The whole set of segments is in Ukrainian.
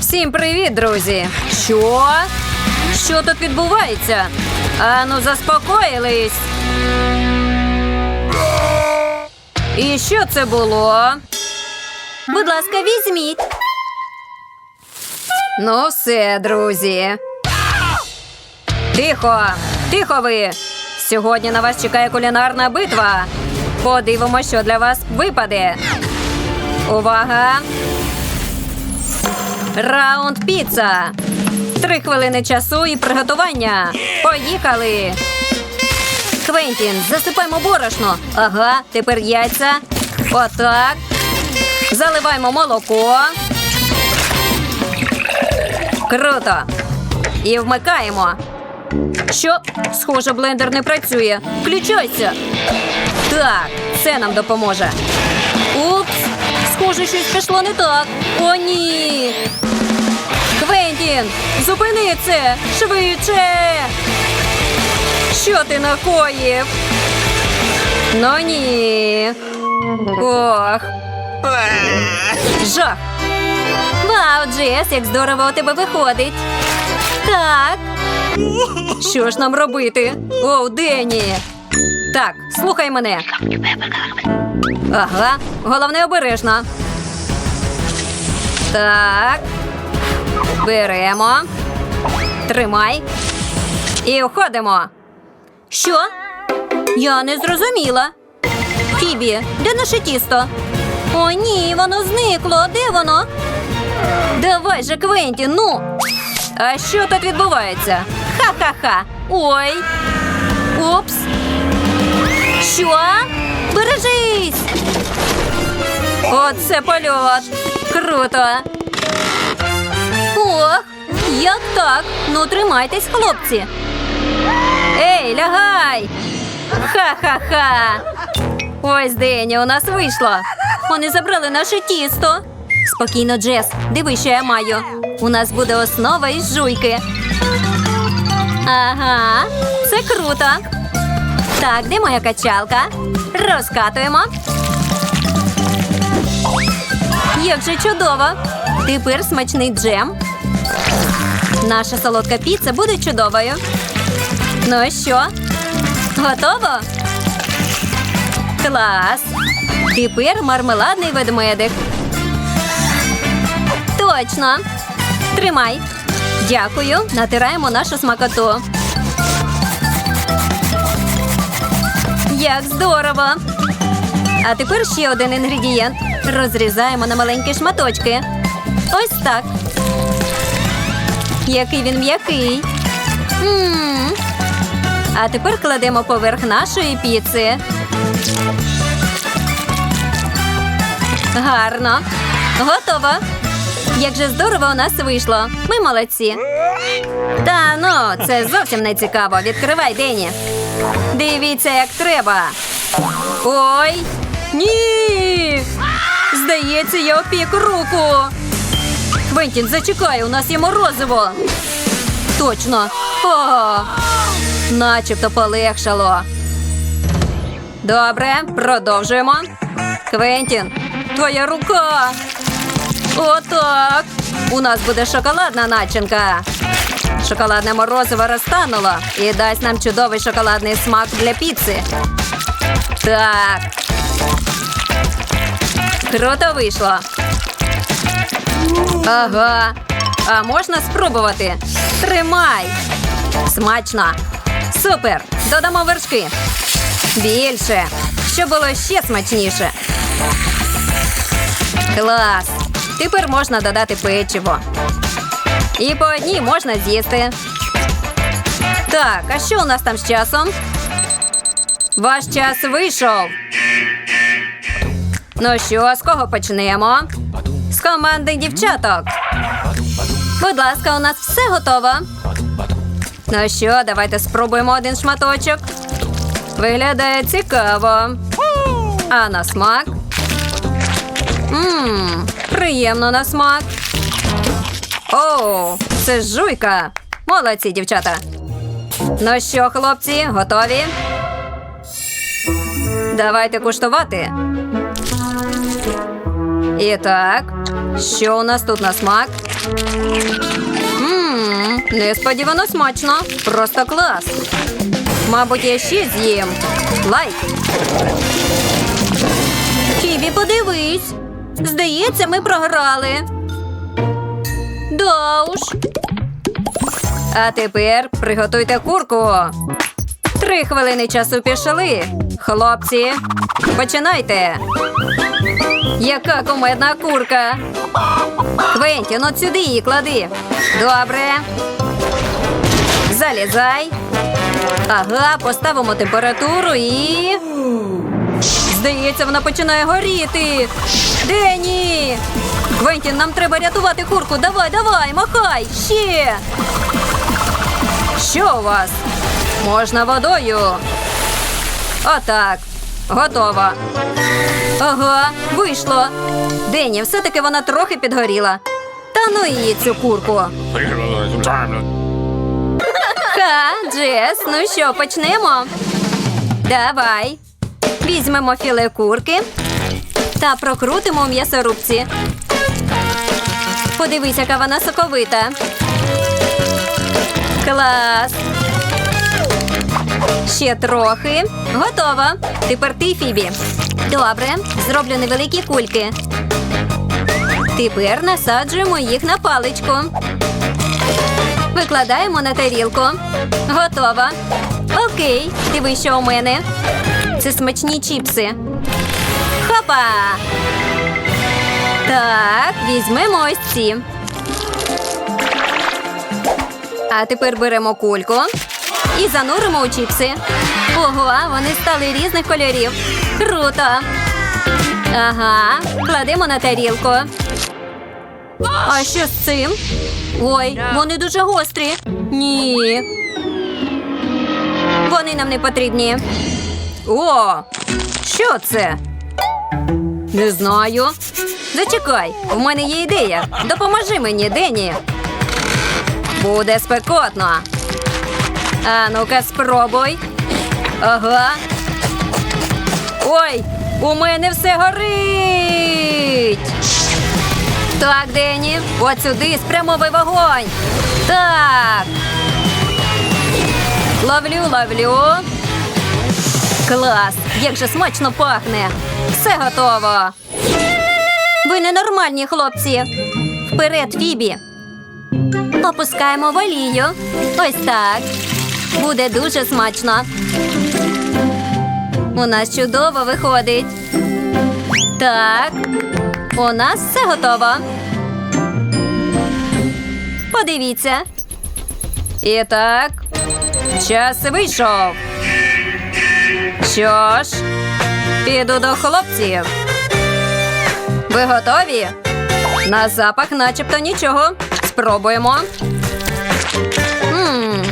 Всім привіт, друзі! Що? Що тут відбувається? Ану, заспокоїлись. І що це було? Будь ласка, візьміть. Ну, все, друзі. Тихо, тихо ви. Сьогодні на вас чекає кулінарна битва. Подивимося, що для вас випаде. Увага! Раунд піца. Три хвилини часу і приготування. Поїхали. Квентін, засипаємо борошно. Ага, тепер яйця. Отак. Заливаємо молоко. Круто. І вмикаємо. Що? Схоже, блендер не працює. Включайся. Так, це нам допоможе. Упс, схоже, щось пішло не так. О, ні. Квентін, зупини це швидше. Що ти накоїв? Ну ні. Ох. Жах. Вау, Джес, як здорово у тебе виходить. Так. Що ж нам робити? Оу, Дені. Так, слухай мене. Ага, головне обережно. Так. Беремо. Тримай. І уходимо. Що? Я не зрозуміла. Фібі, де наше тісто? О, ні, воно зникло. Де воно? Давай же, Квентін, ну. А що тут відбувається? Ха-ха-ха. Ой. Упс. Що? Бережись! Оце польот. Круто. Як так? Ну, тримайтесь, хлопці. Ей, лягай! Ха-ха-ха! Ось Деня, у нас вийшло. Вони забрали наше тісто. Спокійно, Джес, диви, що я маю. У нас буде основа із жуйки. Ага, це круто. Так, де моя качалка? Розкатуємо. Як же чудово! Тепер смачний джем. Наша солодка піца буде чудовою. Ну що? Готово? Клас! Тепер мармеладний ведмедик. Точно. Тримай. Дякую. Натираємо нашу смакоту. Як здорово! А тепер ще один інгредієнт. Розрізаємо на маленькі шматочки. Ось так. Який він м'який. А тепер кладемо поверх нашої піци. Гарно. Готово. Як же здорово у нас вийшло. Ми молодці. Та ну, це зовсім не цікаво. Відкривай Дені. Дивіться, як треба. Ой. Ні. Здається, я опік руку. Квентін, зачекай, у нас є морозиво. Точно. О, начебто полегшало. Добре, продовжуємо. Квентін, твоя рука. Отак. У нас буде шоколадна начинка. Шоколадне морозиво розтануло і дасть нам чудовий шоколадний смак для піци. Так. Круто вийшло. Ага. А можна спробувати? Тримай. Смачно. Супер. Додамо вершки. Більше. Щоб було ще смачніше. Клас. Тепер можна додати печиво. І по одній можна з'їсти. Так, а що у нас там з часом? Ваш час вийшов. Ну що, з кого почнемо? З команди дівчаток. Будь ласка, у нас все готово. Ну що, давайте спробуємо один шматочок. Виглядає цікаво. А на смак? Ммм, приємно на смак. О, це жуйка. Молодці, дівчата. Ну що, хлопці, готові? Давайте куштувати. І так, що у нас тут на смак? Ммм, несподівано смачно. Просто клас. Мабуть, я ще з'їм. Лайк. Фібі, подивись. Здається, ми програли. Да уж. А тепер приготуйте курку. Три хвилини часу пішли. Хлопці, починайте. Яка кумедна курка. Квентін, от сюди її клади. Добре. Залізай. Ага, поставимо температуру і. Здається, вона починає горіти. Дені! Квентін, нам треба рятувати курку. Давай, давай, махай! Ще. Що у вас? Можна водою. Отак. Готово. Ага, вийшло. Дені, все-таки вона трохи підгоріла. Та ну її цю курку. Ха, Джес, ну що, почнемо? Давай. Візьмемо філе курки та прокрутимо у м'ясорубці. Подивись, яка вона соковита. Клас. Ще трохи. Готово. Тепер ти, Фібі. Добре, зроблю невеликі кульки. Тепер насаджуємо їх на паличку. Викладаємо на тарілку. Готово. Окей, диви, що у мене. Це смачні чіпси. Хопа! Так, візьмемо ось ці. А тепер беремо кульку і зануримо у чіпси. Ого, вони стали різних кольорів. Круто! Ага, кладемо на тарілку. А що з цим? Ой, вони дуже гострі. Ні. Вони нам не потрібні. О, що це? Не знаю. Зачекай, у мене є ідея. Допоможи мені, Дені. Буде спекотно. А ну-ка, спробуй. Ага. Ой, у мене все горить. Так, Дені, от сюди спрямовий вогонь. Так. Ловлю, ловлю. Клас! Як же смачно пахне. Все готово. Ви ненормальні, хлопці. Вперед, Фібі. Опускаємо в олію. Ось так. Буде дуже смачно. У нас чудово виходить. Так. У нас все готово. Подивіться. І так, час вийшов. Що ж, піду до хлопців. Ви готові? На запах начебто нічого. Спробуємо.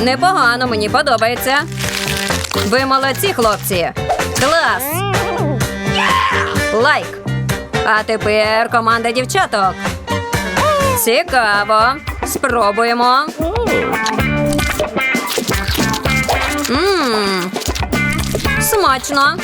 Непогано, мені подобається. Ви молодці, хлопці. Клас. Лайк. А тепер команда дівчаток. Цікаво. Спробуємо. Ммм. Смачно.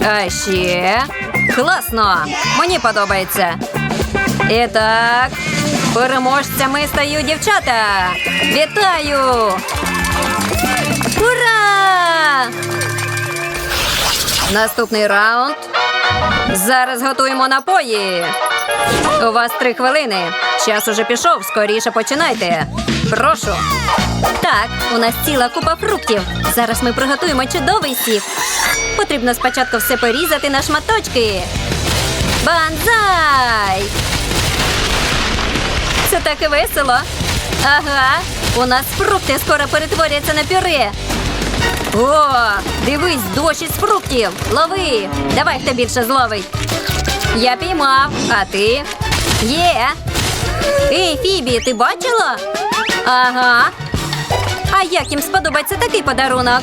А ще класно. Мені подобається. І так, переможцями стають дівчата. Вітаю! Наступний раунд. Зараз готуємо напої. У вас три хвилини. Час уже пішов, скоріше починайте. Прошу. Так, у нас ціла купа фруктів. Зараз ми приготуємо чудовий сік. Потрібно спочатку все порізати на шматочки. Банзай! Це так і весело. Ага, у нас фрукти скоро перетворяться на пюре. О, дивись, дощ із фруктів. Лови. Давай хто більше зловить. Я піймав, а ти? Є. Ей, Фібі, ти бачила? Ага. А як їм сподобається такий подарунок?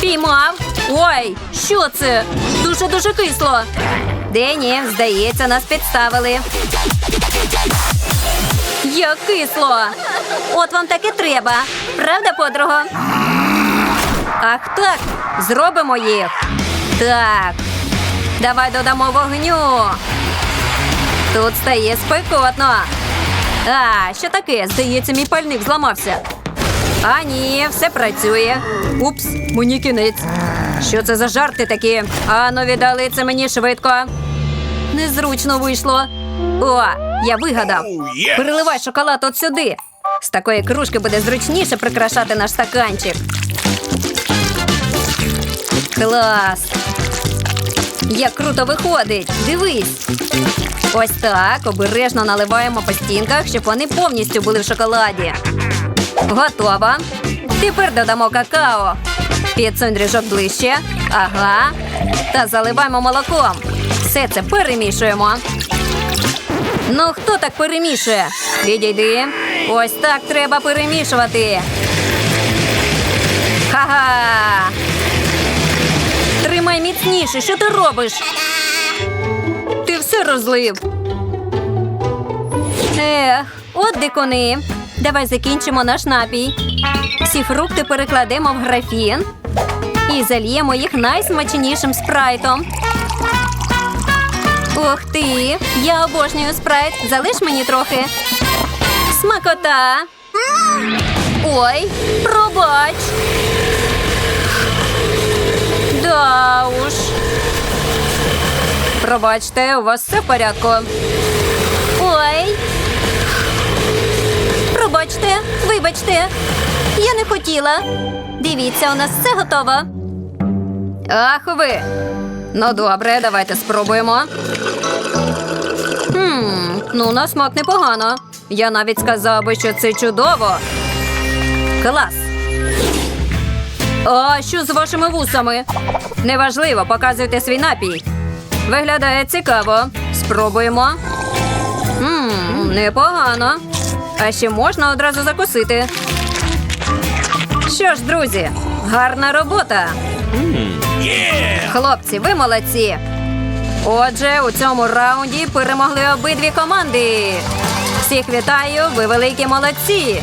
Піймав. Ой, що це? Дуже-дуже кисло. Дені, здається, нас підставили. Як кисло. От вам таке треба. Правда, подруга? Ах так, зробимо їх. Так. Давай додамо вогню. Тут стає спекотно. А, що таке? Здається, мій пальник зламався. А ні, все працює. Упс, мені кінець. Що це за жарти такі? Ану, віддали це мені швидко. Незручно вийшло. О, я вигадав. Переливай шоколад от сюди. З такої кружки буде зручніше прикрашати наш стаканчик. Клас! Як круто виходить! Дивись! Ось так обережно наливаємо по стінках, щоб вони повністю були в шоколаді. Готово. Тепер додамо какао. Підсунь ріжок ближче. Ага. Та заливаємо молоком. Все це перемішуємо. Ну, хто так перемішує? Відійди. Ось так треба перемішувати. Ха-ха! Тримай що ти робиш? Ти все розлив. Ех, от дикуни. Давай закінчимо наш напій. Всі фрукти перекладемо в графін і зальємо їх найсмачнішим спрайтом. Ух ти! Я обожнюю спрайт. Залиш мені трохи. Смакота. Ой, пробач. Да. Пробачте, у вас все в порядку. Ой. Пробачте, вибачте. Я не хотіла. Дивіться, у нас все готово. Ах ви. Ну добре, давайте спробуємо. Хм, ну на смак непогано. Я навіть сказав би, що це чудово. Клас. А що з вашими вусами? Неважливо, показуйте свій напій. Виглядає цікаво. Спробуємо. Мм, непогано. А ще можна одразу закусити. Що ж, друзі, гарна робота. Хлопці, ви молодці. Отже, у цьому раунді перемогли обидві команди. Всіх вітаю, ви великі молодці.